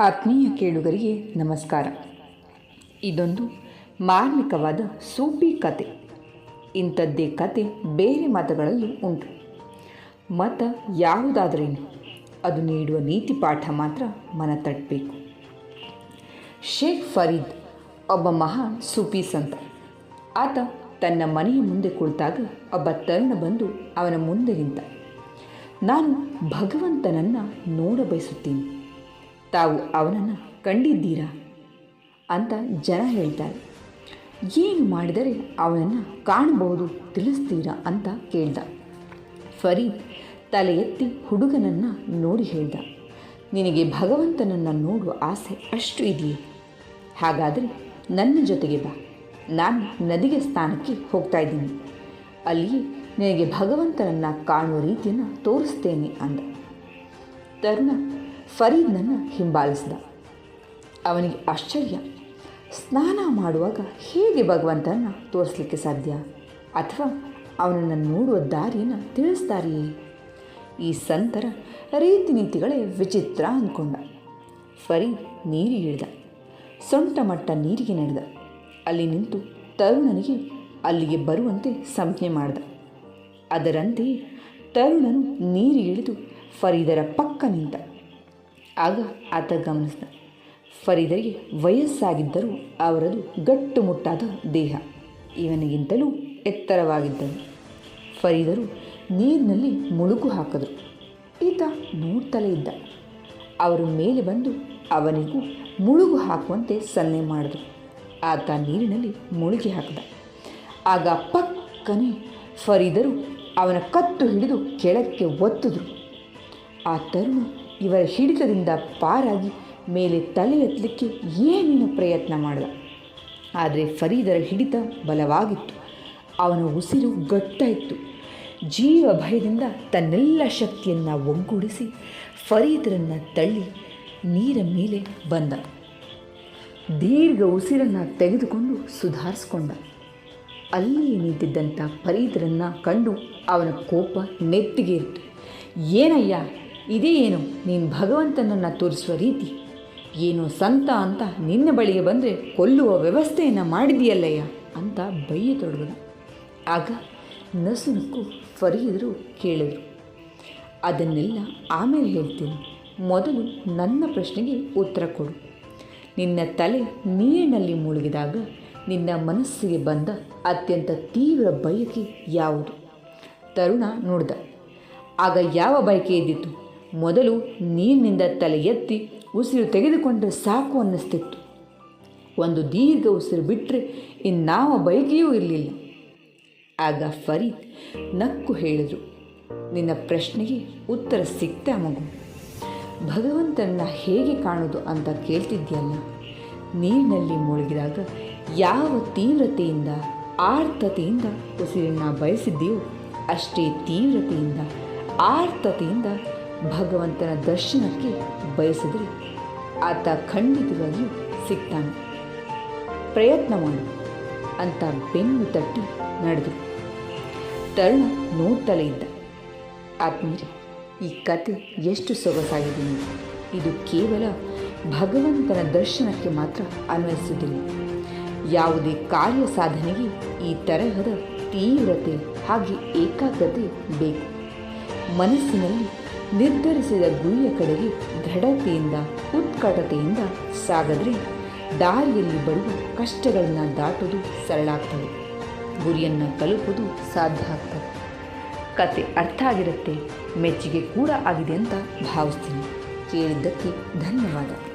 ಆತ್ಮೀಯ ಕೇಳುಗರಿಗೆ ನಮಸ್ಕಾರ. ಇದೊಂದು ಮಾರ್ಮಿಕವಾದ ಸೂಪಿ ಕತೆ. ಇಂಥದ್ದೇ ಕತೆ ಬೇರೆ ಮತಗಳಲ್ಲೂ ಉಂಟು. ಮತ ಯಾವುದಾದ್ರೇನು, ಅದು ನೀಡುವ ನೀತಿ ಪಾಠ ಮಾತ್ರ ಮನ ತಟ್ಟಬೇಕು ಶೇಖ್ ಫರೀದ್ ಒಬ್ಬ ಮಹಾ ಸೂಫಿ ಸಂತ. ಆತ ತನ್ನ ಮನೆಯ ಮುಂದೆ ಕುಳಿತಾಗ ಒಬ್ಬ ತರುಣ ಬಂದು ಅವನ ಮುಂದೆ ನಿಂತ. ನಾನು ಭಗವಂತನನ್ನು ನೋಡ ಬಯಸುತ್ತೀನಿ ತಾವು ಅವನನ್ನು ಕಂಡಿದ್ದೀರಾ? ಅಂತ ಜನ ಹೇಳ್ತಾರೆ. ಏನು ಮಾಡಿದರೆ ಅವನನ್ನು ಕಾಣಬಹುದು ತಿಳಿಸ್ತೀರಾ ಅಂತ ಕೇಳ್ದ. ಫರೀದ್ ತಲೆ ಎತ್ತಿ ಹುಡುಗನನ್ನು ನೋಡಿ ಹೇಳ್ದ. ನಿನಗೆ ಭಗವಂತನನ್ನು ನೋಡುವ ಆಸೆ ಅಷ್ಟು ಇದೆಯೇ? ಹಾಗಾದರೆ ನನ್ನ ಜೊತೆಗೆ ಬಾ. ನಾನು ನದಿಗೆ ಸ್ಥಾನಕ್ಕೆ ಹೋಗ್ತಾ ಇದ್ದೀನಿ. ಅಲ್ಲಿಯೇ ನಿನಗೆ ಭಗವಂತನನ್ನು ಕಾಣುವ ರೀತಿಯನ್ನು ತೋರಿಸ್ತೇನೆ ಅಂದ. ತರುಣ ಫರೀದ್ನನ್ನು ಹಿಂಬಾಲಿಸಿದ. ಅವನಿಗೆ ಆಶ್ಚರ್ಯ. ಸ್ನಾನ ಮಾಡುವಾಗ ಹೇಗೆ ಭಗವಂತನ ತೋರಿಸ್ಲಿಕ್ಕೆ ಸಾಧ್ಯ? ಅಥವಾ ಅವನನ್ನು ನೋಡುವ ದಾರಿಯನ್ನು ತಿಳಿಸ್ತಾರೆಯೇ? ಈ ಸಂತರ ರೀತಿ ನೀತಿಗಳೇ ವಿಚಿತ್ರ ಅಂದ್ಕೊಂಡ ಫರೀದ್ ನೀರಿಗೆ ಇಳಿದ ಸೊಂಟ ಮಟ್ಟ ನೀರಿಗೆ ನಡೆದ. ಅಲ್ಲಿ ನಿಂತು ತರುಣನಿಗೆ ಅಲ್ಲಿಗೆ ಬರುವಂತೆ ಸಂಜ್ಞೆ ಮಾಡಿದ. ಅದರಂತೆಯೇ ತರುಣನು ನೀರಿಗಿಳಿದು ಫರೀದರ ಪಕ್ಕ ನಿಂತ. ಆಗ ಆತ ಗಮನಿಸಿದ. ಫರೀದರಿಗೆ ವಯಸ್ಸಾಗಿದ್ದರೂ ಅವರದು ಗಟ್ಟುಮುಟ್ಟಾದ ದೇಹ ಇವನಿಗಿಂತಲೂ ಎತ್ತರವಾಗಿದ್ದನು. ಫರೀದರು ನೀರಿನಲ್ಲಿ ಮುಳುಗು ಹಾಕಿದರು. ಈತ ನೋಡ್ತಲೇ ಇದ್ದ. ಅವರು ಮೇಲೆ ಬಂದು ಅವನಿಗೂ ಮುಳುಗು ಹಾಕುವಂತೆ ಸನ್ನೆ ಮಾಡಿದರು. ಆತ ನೀರಿನಲ್ಲಿ ಮುಳುಗಿ ಹಾಕಿದ. ಆಗ ಪಕ್ಕನೆ ಫರೀದರು ಅವನ ಕತ್ತು ಹಿಡಿದು ಕೆಳಕ್ಕೆ ಒತ್ತಿದ್ರು. ಆ ತರುಣ ಇವರ ಹಿಡಿತದಿಂದ ಪಾರಾಗಿ ಮೇಲೆ ತಲೆ ಎತ್ತಲಿಕ್ಕೆ ಏನೇನು ಪ್ರಯತ್ನ ಮಾಡಿದ. ಆದರೆ ಫರೀದರ ಹಿಡಿತ ಬಲವಾಗಿತ್ತು. ಅವನ ಉಸಿರು ಗಟ್ಟಾಯಿತು. ಜೀವ ಭಯದಿಂದ ತನ್ನೆಲ್ಲ ಶಕ್ತಿಯನ್ನು ಒಗ್ಗೂಡಿಸಿ ಫರೀದರನ್ನು ತಳ್ಳಿ ನೀರ ಮೇಲೆ ಬಂದ. ದೀರ್ಘ ಉಸಿರನ್ನು ತೆಗೆದುಕೊಂಡು ಸುಧಾರಿಸ್ಕೊಂಡ. ಅಲ್ಲಿಯೇ ನಿಂತಿದ್ದಂಥ ಫರೀದರನ್ನು ಕಂಡು ಅವನ ಕೋಪ ನೆತ್ತಿಗೇರಿತು. ಏನಯ್ಯ ಇದೇ ಏನು? ನೀನು ಭಗವಂತನನ್ನು ತೋರಿಸುವ ರೀತಿ. ಏನು ಸಂತ ಅಂತ ನಿನ್ನ ಬಳಿಗೆ ಬಂದರೆ ಕೊಲ್ಲುವ ವ್ಯವಸ್ಥೆಯನ್ನು ಮಾಡಿದೆಯಲ್ಲಯ್ಯ ಅಂತ ಬೈಯತೊಡಗದ ಆಗ ನಸುನಕ್ಕು ಫರೀದರು ಕೇಳಿದರು. ಅದನ್ನೆಲ್ಲ ಆಮೇಲೆ ಹೇಳ್ತೀನಿ. ಮೊದಲು ನನ್ನ ಪ್ರಶ್ನೆಗೆ ಉತ್ತರ ಕೊಡು. ನಿನ್ನ ತಲೆ ನೀರಿನಲ್ಲಿ ಮುಳುಗಿದಾಗ ನಿನ್ನ ಮನಸ್ಸಿಗೆ ಬಂದ ಅತ್ಯಂತ ತೀವ್ರ ಬಯಕೆ ಯಾವುದು? ತರುಣ ನೋಡ್ದ. ಆಗ ಯಾವ ಬಯಕೆ ಇದ್ದಿತ್ತು? ಮೊದಲು ನೀರಿನಿಂದ ತಲೆ ಎತ್ತಿ ಉಸಿರು ತೆಗೆದುಕೊಂಡ್ರೆ ಸಾಕು ಅನ್ನಿಸ್ತಿತ್ತು. ಒಂದು ದೀರ್ಘ ಉಸಿರು ಬಿಟ್ಟರೆ ಇನ್ನಾವ ಬಯಕೆಯೂ ಇರಲಿಲ್ಲ. ಆಗ ಫರೀದ್ ನಕ್ಕು ಹೇಳಿದರು, ನಿನ್ನ ಪ್ರಶ್ನೆಗೆ ಉತ್ತರ ಸಿಕ್ತಾ ಮಗು. ಭಗವಂತನ ಹೇಗೆ ಕಾಣೋದು ಅಂತ ಕೇಳ್ತಿದ್ಯಲ್ಲ? ನೀರಿನಲ್ಲಿ ಮುಳುಗಿದಾಗ ಯಾವ ತೀವ್ರತೆಯಿಂದ, ಆರ್ತತೆಯಿಂದ ಉಸಿರನ್ನು ಬಯಸಿದ್ದೀಯೋ, ಅಷ್ಟೇ ತೀವ್ರತೆಯಿಂದ, ಆರ್ತತೆಯಿಂದ ಭಗವಂತನ ದರ್ಶನಕ್ಕೆ ಬಯಸಿದರೆ ಆತ ಖಂಡಿತವಾಗಿಯೂ ಸಿಗ್ತಾನೆ. ಪ್ರಯತ್ನ ಮಾಡು ಅಂತ ಬೆನ್ನು ತಟ್ಟಿ ನಡೆದು ತರುಣ ನೋಡ್ತಲೇ ಇದ್ದ. ಆತ್ಮೀರಿ ಈ ಕತೆ ಎಷ್ಟು ಸೊಗಸಾಗಿದೆ ಇದು ಕೇವಲ ಭಗವಂತನ ದರ್ಶನಕ್ಕೆ ಮಾತ್ರ ಅನ್ವಯಿಸುವುದಿಲ್ಲ ಯಾವುದೇ ಕಾರ್ಯ ಸಾಧನೆಗೆ ಈ ತರಹದ ತೀವ್ರತೆ ಹಾಗೆ ಏಕಾಗ್ರತೆ ಬೇಕು. ಮನಸ್ಸಿನಲ್ಲಿ ನಿರ್ಧರಿಸಿದ ಗುರಿಯ ಕಡೆಗೆ ದೃಢತೆಯಿಂದ, ಉತ್ಕಟತೆಯಿಂದ ಸಾಗದ್ರೆ. ದಾರಿಯಲ್ಲಿ ಬರುವ ಕಷ್ಟಗಳನ್ನು ದಾಟುವುದು ಸರಳ ಆಗ್ತದೆ ಗುರಿಯನ್ನು ತಲುಪುವುದು ಸಾಧ್ಯ ಆಗ್ತದೆ. ಕತೆ ಅರ್ಥ ಆಗಿರುತ್ತೆ, ಮೆಚ್ಚುಗೆ ಕೂಡ ಆಗಿದೆ ಅಂತ ಭಾವಿಸ್ತೀನಿ. ಕೇಳಿದ್ದಕ್ಕೆ ಧನ್ಯವಾದ.